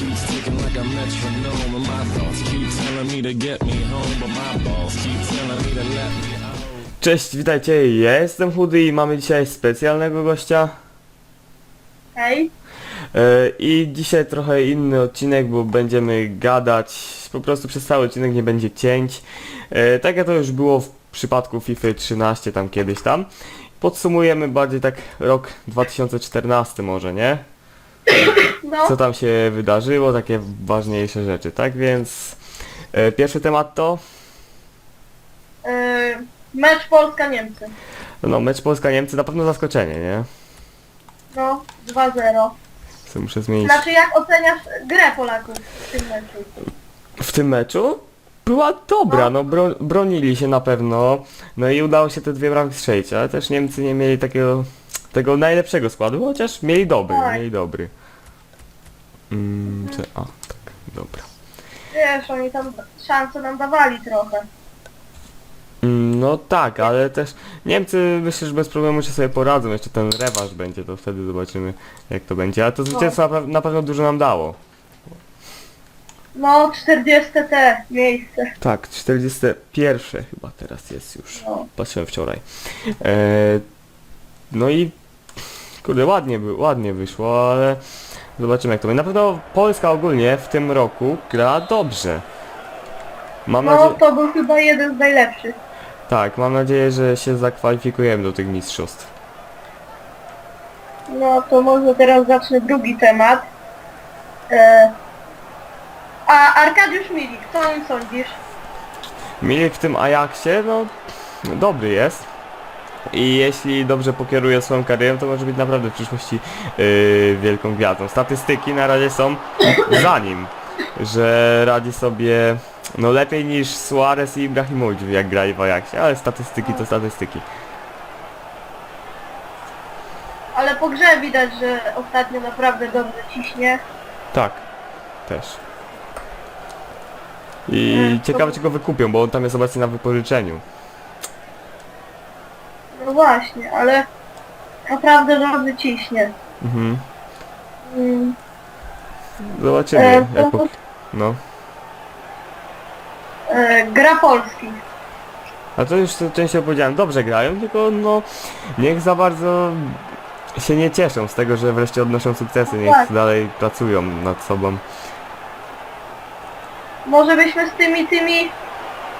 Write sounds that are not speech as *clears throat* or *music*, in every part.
keeps ticking like a metronome, and my thoughts keep telling me to get me home, but my balls keep telling me to let me out. Cześć, witajcie, ja jestem Chudy i mamy dzisiaj specjalnego gościa. Hej. E, I dzisiaj trochę inny odcinek, bo będziemy gadać, po prostu przez cały odcinek nie będzie cięć. E, Tak jak to już było w przypadku FIFA 13 tam kiedyś tam. Podsumujemy bardziej tak rok 2014 może, nie? No, Co tam się wydarzyło, takie ważniejsze rzeczy, tak? Więc e, pierwszy temat to yy, mecz Polska-Niemcy. no mecz Polska-Niemcy, na pewno zaskoczenie, nie? No, 2-0. Co muszę zmienić. Znaczy, jak oceniasz grę Polaków w tym meczu? w tym meczu była dobra, no bro, bronili się na pewno, no i udało się te dwie bramki strzelić, ale też Niemcy nie mieli takiego, tego najlepszego składu, chociaż mieli dobry, Tak. mieli dobry. Mm, czy, a, tak, dobra. Wiesz, oni tam szansę nam dawali trochę. Mm, no tak, ale też Niemcy myślę, że bez problemu się sobie poradzą, jeszcze ten rewanż będzie, to wtedy zobaczymy jak to będzie, ale to zwycięstwo na, pe- na pewno dużo nam dało. No, 40 te miejsce. Tak, 41 chyba teraz jest już. No. Patrzyłem wczoraj. E, no i kurde, ładnie, by, ładnie wyszło, ale zobaczymy jak to będzie. Na pewno Polska ogólnie w tym roku gra dobrze. Mam No, nadzieję, to był chyba jeden z najlepszych. tak, mam nadzieję, że się zakwalifikujemy do tych mistrzostw. No, to może teraz zacznę drugi temat. E, a Arkadiusz Milik, co o nim sądzisz? Milik w tym Ajaxie, no dobry jest. I jeśli dobrze pokieruje swoją karierą, to może być naprawdę w przyszłości yy, wielką gwiazdą. Statystyki na razie są *clears throat* za nim, że radzi sobie no lepiej niż Suarez i Ibrahimowicz jak grali w Ajaxie, ale statystyki to statystyki. Ale po grze widać, że ostatnio naprawdę dobrze ciśnie. Tak, też. I to- ciekawe czy go wykupią, bo on tam jest obecnie na wypożyczeniu. No właśnie, ale naprawdę dobrze ciśnie. Mhm. Mm. Zobaczymy. E, Jak to- po... No. E, gra Polski. A to już to częściej powiedziałem, dobrze grają, tylko no niech za bardzo się nie cieszą z tego, że wreszcie odnoszą sukcesy, niech Tak. dalej pracują nad sobą. Może byśmy z tymi tymi,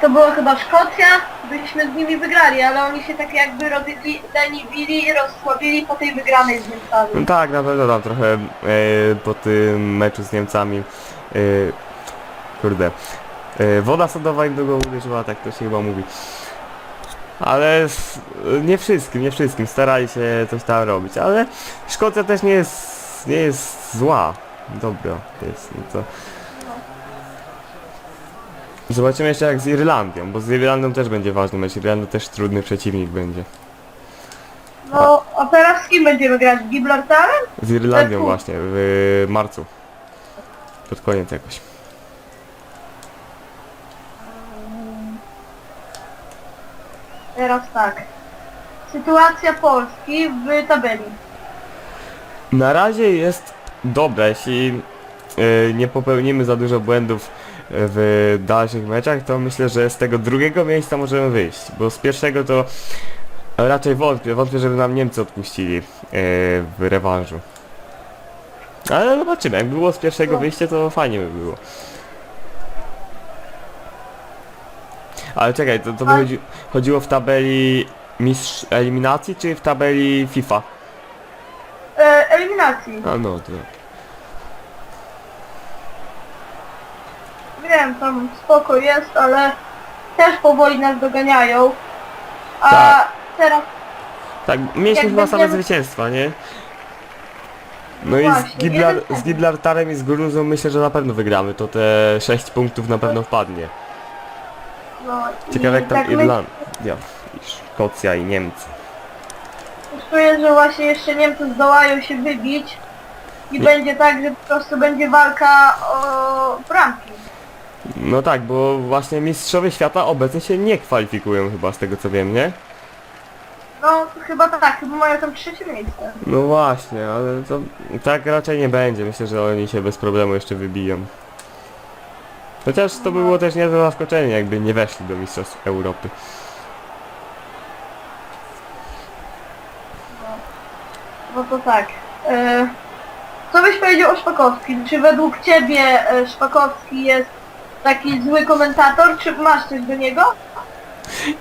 to była chyba Szkocja, byśmy z nimi wygrali, ale oni się tak jakby rozleniwili i rozsłabili po tej wygranej z No Niemcami. tak, na pewno tam trochę e, po tym meczu z Niemcami e, kurde e, woda sodowa im głowy uderzyła, tak to się chyba mówi. Ale nie wszystkim, nie wszystkim, starali się coś tam robić, ale Szkocja też nie jest, nie jest zła. Dobra, jest, no to... Zobaczymy jeszcze jak z Irlandią, bo z Irlandią też będzie ważny mecz. Irlanda też trudny przeciwnik będzie. No, a teraz z kim będziemy grać? Z Gibraltarem? Z Irlandią właśnie, w marcu. Pod koniec jakoś. Teraz tak. Sytuacja Polski w tabeli. Na razie jest dobra, jeśli e, nie popełnimy za dużo błędów w dalszych meczach, to myślę, że z tego drugiego miejsca możemy wyjść, bo z pierwszego to raczej wątpię, wątpię, żeby nam Niemcy odpuścili e, w rewanżu. Ale zobaczymy, jak było z pierwszego No. wyjścia, to fajnie by było. Ale czekaj, to, to by chodzi, chodziło w tabeli mistrz eliminacji, czy w tabeli FIFA? E, eliminacji. A no, to... Wiem, tam spoko jest, ale też powoli nas doganiają. A Tak. teraz Tak, mieliśmy Jak chyba same będziemy- zwycięstwa, nie? No i z, Właśnie, Giblar, jeden z Gibraltarem i z Gruzją myślę, że na pewno wygramy, to te 6 punktów na pewno wpadnie. no, Ciekawe jak tam my- Irlandia, i Szkocja i Niemcy. Czuję, że właśnie jeszcze Niemcy zdołają się wybić i Nie. będzie tak, że po prostu będzie walka o. No tak, bo właśnie mistrzowie świata obecnie się nie kwalifikują chyba z tego co wiem, nie? No chyba tak, chyba mają tam trzecie miejsce. No właśnie, ale to tak raczej nie będzie. Myślę, że oni się bez problemu jeszcze wybiją. Chociaż to by było też niezłe zaskoczenie, jakby nie weszli do Mistrzostw Europy. No to tak. E, co byś powiedział o Szpakowskim? Czy według ciebie e, Szpakowski jest taki zły komentator, czy masz coś do niego?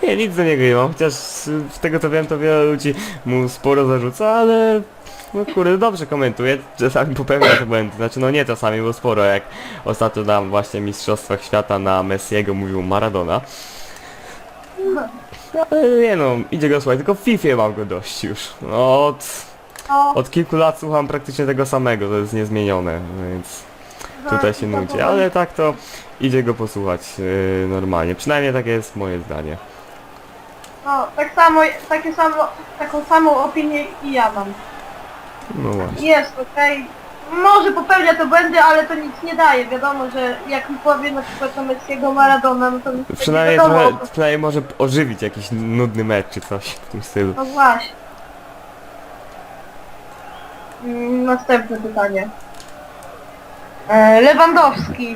Nie, nic do niego nie mam, chociaż z tego co wiem, to wiele ludzi mu sporo zarzuca, ale no kurde, dobrze komentuje, czasami popełnia te błędy, znaczy no nie czasami, bo sporo, jak ostatnio na właśnie Mistrzostwach Świata na Messiego mówił Maradona. Ale nie no, idzie go słuchaj, tylko w FIFA mam go dość już. No, od, No, od kilku lat słucham praktycznie tego samego, to jest niezmienione, więc tutaj się no, nudzi, ale tak to idzie go posłuchać yy, normalnie, przynajmniej takie jest moje zdanie. No, tak samo, takie samo, taką samą opinię i ja mam. No właśnie. Jest, okej. Może popełnia to błędy, ale to nic nie daje. Wiadomo, że jak mi powie na przykład o Messiego Maradona, no to nic nie Przynajmniej, wiadomo. trochę, przynajmniej może ożywić jakiś nudny mecz czy coś w tym stylu. No właśnie. Mm, Następne pytanie. E, Lewandowski.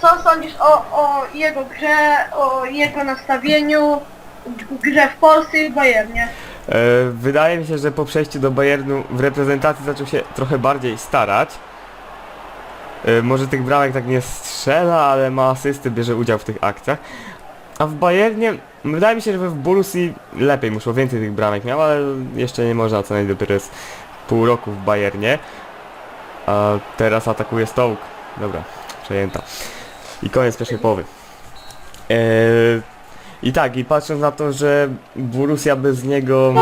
Co sądzisz o, o jego grze, o jego nastawieniu, grze w Polsce i w Bayernie? E, wydaje mi się, że po przejściu do Bayernu w reprezentacji zaczął się trochę bardziej starać. E, może tych bramek tak nie strzela, ale ma asysty, bierze udział w tych akcjach. A w Bayernie, wydaje mi się, że w Borussii lepiej muszło, więcej tych bramek miał, ale jeszcze nie można oceniać, dopiero jest pół roku w Bayernie. A teraz atakuje Stołk. Dobra, przejęta. I koniec pierwszej połowy. Eee, I tak, i patrząc na to, że Borussia bez niego...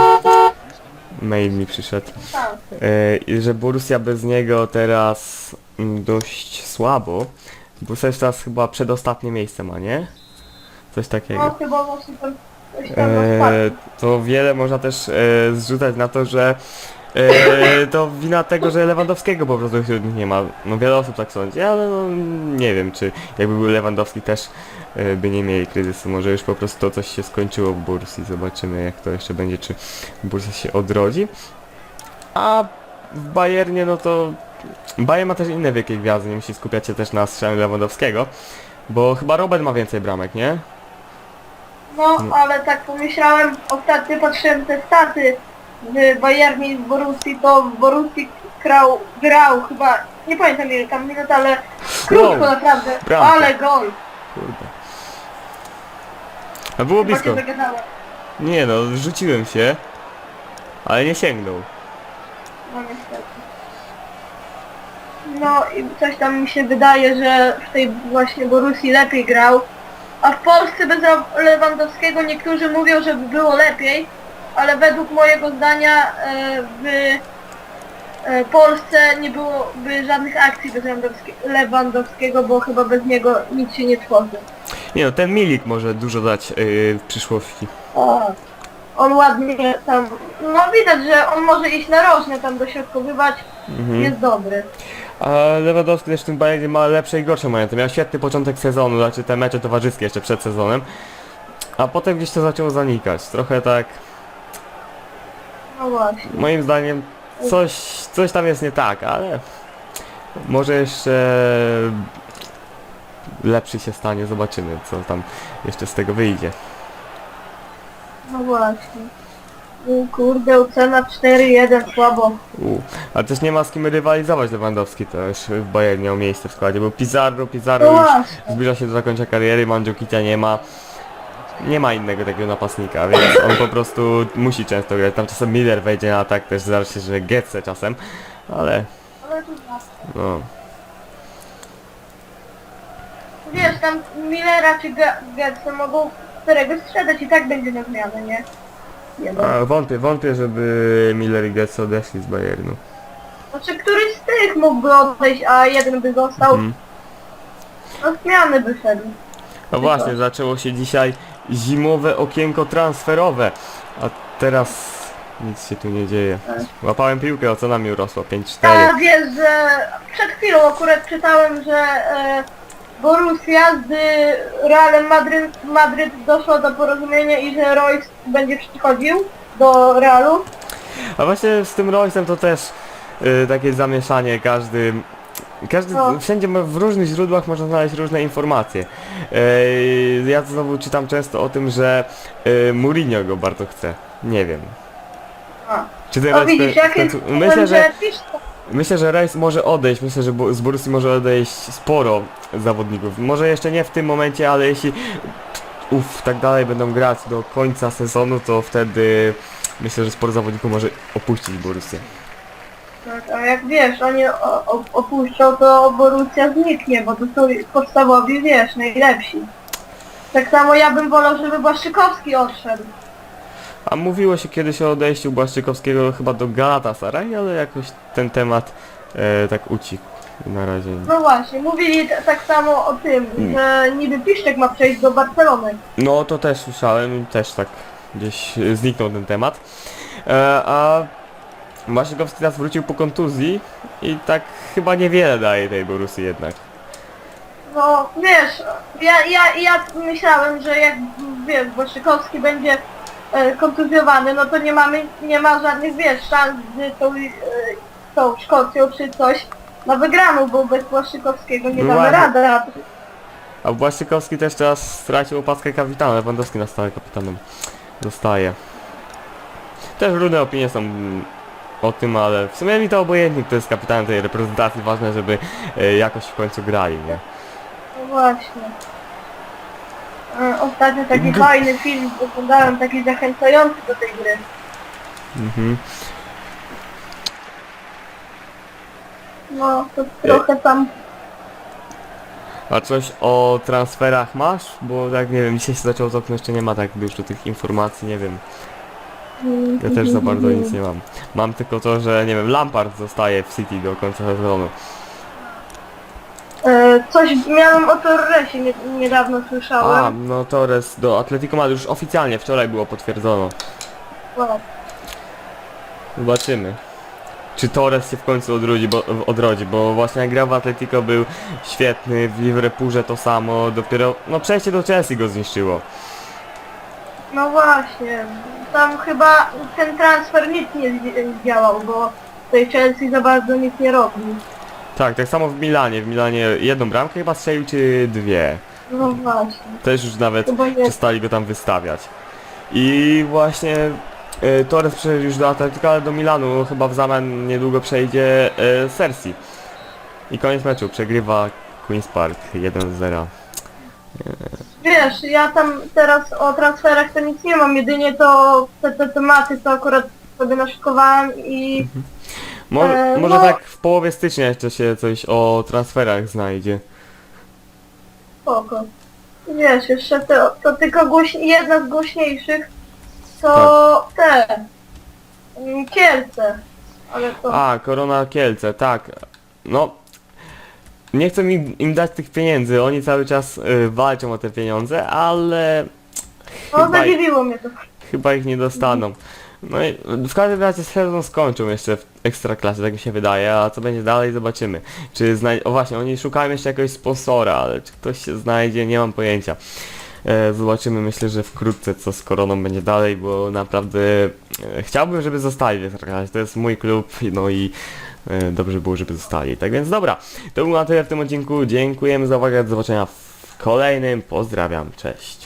Mail mi przyszedł. Tak. E, i że Borussia bez niego teraz mm, dość słabo. Borussia już teraz chyba przedostatnie miejsce ma, nie? Coś takiego. No chyba właśnie to coś tam E, e, to wiele można też e, zrzucać na to, że e, to wina tego, że Lewandowskiego po prostu wśród nich nie ma. No wiele osób tak sądzi, ale no nie wiem, czy jakby był Lewandowski też e, by nie mieli kryzysu. Może już po prostu to coś się skończyło w Bursji. Zobaczymy jak to jeszcze będzie, czy Bursa się odrodzi. A w Bayernie no to Bayern ma też inne wielkie gwiazdy, nie musi skupiać się też na strzale Lewandowskiego. Bo chyba Robert ma więcej bramek, nie? No, ale tak pomyślałem, ostatnio patrzyłem te staty w Bayernie w Borussii, to w Borussii grał, grał chyba, nie pamiętam ile tam minut, ale krótko Gol. naprawdę, Bramka. ale gol. Kurde. A było Chyba się blisko. zagadałem. Nie no, rzuciłem się, ale nie sięgnął. No niestety. No i coś tam mi się wydaje, że w tej właśnie Borussii lepiej grał. A w Polsce bez Lew- Lewandowskiego niektórzy mówią, że by było lepiej, ale według mojego zdania e, w e, Polsce nie byłoby żadnych akcji bez Lewandowski- Lewandowskiego, bo chyba bez niego nic się nie tworzy. Nie no, ten Milik może dużo dać yy, w przyszłości. O, on ładnie tam, no widać, że on może iść na rożne tam dośrodkowywać, Mhm. jest dobry. A Lewandowski też w tym Bayernie ma lepsze i gorsze momenty. Miał świetny początek sezonu, znaczy te mecze towarzyskie jeszcze przed sezonem. A potem gdzieś to zaczęło zanikać. Trochę tak, No właśnie. moim zdaniem, coś, coś tam jest nie tak, ale może jeszcze lepszy się stanie, zobaczymy co tam jeszcze z tego wyjdzie. No właśnie. U, Kurde, ocena 4-1, słabo. U. Ale też nie ma z kim rywalizować Lewandowski też w Bayernie miał miejsce w składzie, bo Pizarro, Pizarro No już właśnie. zbliża się do zakończenia kariery, Mandzukicia nie ma. Nie ma innego takiego napastnika, więc on po prostu musi często grać. Tam czasem Miller wejdzie na atak, też zdarzy się, że Getze czasem, ale Ale tu no. Wiesz, tam Millera czy Ge- Getze mogą którego sprzedać i tak będzie na zmianę, nie? No. A, wątpię, wątpię, żeby Miller i Getze odeszli z Bayernu. Znaczy któryś z tych mógłby odejść, a jeden by został. Mhm. No zmiany by szedł. No właśnie, zaczęło się dzisiaj zimowe okienko transferowe, a teraz nic się tu nie dzieje. Łapałem piłkę, ocena mi urosła 5-4. A wiesz, że przed chwilą akurat czytałem, że e, Borussia z Realem Madryt, Madryt doszła do porozumienia i że Royce będzie przychodził do Realu. A właśnie z tym Royce'em to też y, takie zamieszanie, każdy... Każdy, No. wszędzie ma- w różnych źródłach można znaleźć różne informacje. Yy, ja znowu czytam często o tym, że yy, Mourinho go bardzo chce. Nie wiem. A. Czy No teraz widzisz, jak jest... myślę, że myślę, że Reis może odejść, myślę, że Bo- z Borussii może odejść sporo zawodników. Może jeszcze nie w tym momencie, ale jeśli uff, tak dalej będą grać do końca sezonu, to wtedy myślę, że sporo zawodników może opuścić Borussię. Tak, a jak wiesz, oni o- o- opuszczą, to Borussia zniknie, bo to są podstawowi, wiesz, najlepsi. Tak samo ja bym wolał, żeby Błaszczykowski odszedł. A mówiło się kiedyś o odejściu Błaszczykowskiego chyba do Galatasaray, ale jakoś ten temat e, tak ucichł na razie. No właśnie, mówili t- tak samo o tym, że niby Piszczek ma przejść do Barcelony. No to też słyszałem, też tak gdzieś e, zniknął ten temat. E, a Błaszczykowski teraz wrócił po kontuzji i tak chyba niewiele daje tej Borussii jednak. No wiesz, ja, ja, ja myślałem, że jak wiesz, Błaszczykowski będzie e, kontuzjowany, no to nie mamy, nie ma żadnych wiesz, szans z tą, e, tą Szkocją czy coś na wygraną, bo bez Błaszczykowskiego nie damy rady. a- A Błaszczykowski też teraz stracił opaskę kapitana, Lewandowski na stałe kapitanem zostaje. Też różne opinie są mm, o tym, ale w sumie mi to obojętnie, kto jest kapitanem tej reprezentacji, ważne, żeby e, jakoś w końcu grali, nie? No właśnie. E, Ostatnio taki G- fajny film oglądałem, taki zachęcający do tej gry. Mhm. No, to trochę tam... A coś o transferach masz? Bo tak nie wiem, dzisiaj się zaczęło to okno, jeszcze nie ma tak dużo tych informacji, nie wiem. Ja też za bardzo nic nie mam. Mam tylko to, że nie wiem, Lampard zostaje w City do końca sezonu. E, Coś miałem o Torresie nie, niedawno A, słyszałem. no Torres do Atletico Madryt już oficjalnie wczoraj było potwierdzono. No. Zobaczymy. Czy Torres się w końcu odrodzi, bo, odrodzi, bo właśnie jak grał w Atletico był świetny, w Liverpoolze to samo, dopiero, no przejście do Chelsea go zniszczyło. No właśnie, tam chyba ten transfer nic nie zdi- działał, bo tej Chelsea za bardzo nic nie robi. Tak, tak samo w Milanie, w Milanie jedną bramkę chyba strzelił, czy dwie. No właśnie, Też już nawet chyba nie. przestali go tam wystawiać. I właśnie e, Torres przeszedł już do Atletico, ale do Milanu chyba w zamian niedługo przejdzie e, Cersei. I koniec meczu, przegrywa Queen's Park 1-0. Wiesz, ja tam teraz o transferach to nic nie mam, jedynie to te, te tematy to akurat sobie naszykowałem i Mo E, może no- tak w połowie stycznia jeszcze się coś o transferach znajdzie. spoko. Wiesz, jeszcze to, to tylko głośni, jedna z głośniejszych to te mm, Kielce. Ale to... A, Korona Kielce, tak. No, nie chcę im, im dać tych pieniędzy, oni cały czas y, walczą o te pieniądze, ale no chyba, zadziwiło mnie to. chyba ich nie dostaną. No i w każdym razie sezon skończą jeszcze w Ekstraklasie, tak mi się wydaje, a co będzie dalej zobaczymy. Czy znaj... O właśnie, oni szukają jeszcze jakiegoś sponsora, ale czy ktoś się znajdzie, nie mam pojęcia. E, zobaczymy, myślę, że wkrótce co z Koroną będzie dalej, bo naprawdę e, chciałbym, żeby zostali w Ekstraklasie. To jest mój klub, no i dobrze było, żeby zostali. Tak więc dobra, to było na tyle w tym odcinku. Dziękujemy za uwagę, do zobaczenia w kolejnym. Pozdrawiam, cześć.